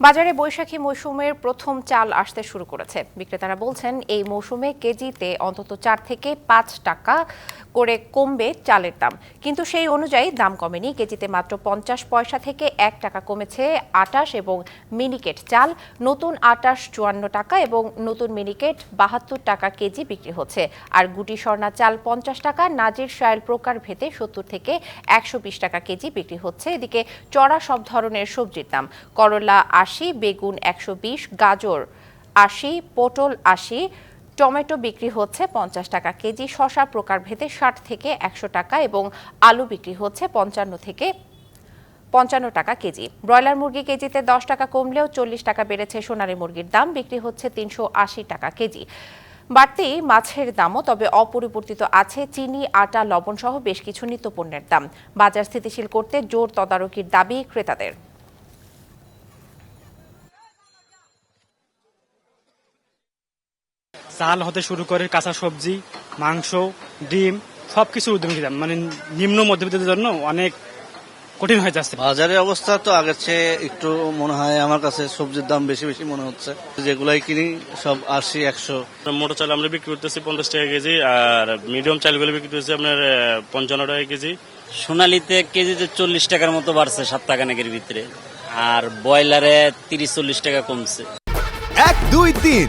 বাজারে বৈশাখী মৌসুমের প্রথম চাল আসতে শুরু করেছে। বিক্রেতারা বলছেন, এই মৌসুমে কেজিতে অন্তত চার থেকে পাঁচ টাকা করে কমবে চালের দাম। কিন্তু সেই অনুযায়ী দাম কমেনি। কেজিতে মাত্র পঞ্চাশ পয়সা থেকে এক টাকা কমেছে আটাশ এবং মিনিকেট চাল। নতুন আটাশ চুয়ান্ন টাকা এবং নতুন মিনিকেট বাহাত্তর টাকা কেজি বিক্রি হচ্ছে। আর গুটি স্বর্ণা চাল পঞ্চাশ টাকা, নাজির শায়েল প্রকার ভেদে সত্তর থেকে একশো বিশ টাকা কেজি বিক্রি হচ্ছে। এদিকে চড়া সব ধরনের সবজির দাম। করলা আশি, বেগুন একশো বিশ, গাজর আশি, পটল আশি, টমেটো বিক্রি হচ্ছে পঞ্চাশ টাকা কেজি, শশা প্রকার ভেদে ষাট থেকে একশো টাকা এবং আলু বিক্রি হচ্ছে পঞ্চান্ন থেকে পঞ্চান্ন টাকা কেজি। ব্রয়লার মুরগি কেজিতে দশ টাকা কমলেও চল্লিশ টাকা বেড়েছে সোনালী মুরগির দাম, বিক্রি হচ্ছে তিনশো আশি টাকা কেজি। বাড়তি মাছের দামও তবে অপরিবর্তিত আছে, চিনি, আটা লবণ সহ বেশ কিছু নিত্যপণ্যের দাম। বাজার স্থিতিশীল করতে জোর তদারকির দাবি ক্রেতাদের। চাল হতে শুরু করে কাঁচা সবজি মাংস ডিম সবকিছু ঊর্ধ্বমুখী দাম মানে নিম্ন মধ্যবিত্তের জন্য অনেক কঠিন হয়ে যাচ্ছে। বাজারের অবস্থা তো আগের চেয়ে একটু মনে হয় আমার কাছে সবজির দাম বেশি বেশি মনে হচ্ছে। যেগুলাই কিনি সব আশি একশো। মোটর চাল আমরা বিক্রি করতেছি পঞ্চাশ টাকা কেজি আর মিডিয়াম চালগুলো বিক্রি করতেছি আপনার পঞ্চান্ন টাকা কেজি। সোনালিতে কেজিতে চল্লিশ টাকার মতো বাড়ছে সাত টাকা খানেকের ভিতরে আর ব্রয়লারে তিরিশ চল্লিশ টাকা কমছে। এক দুই তিন।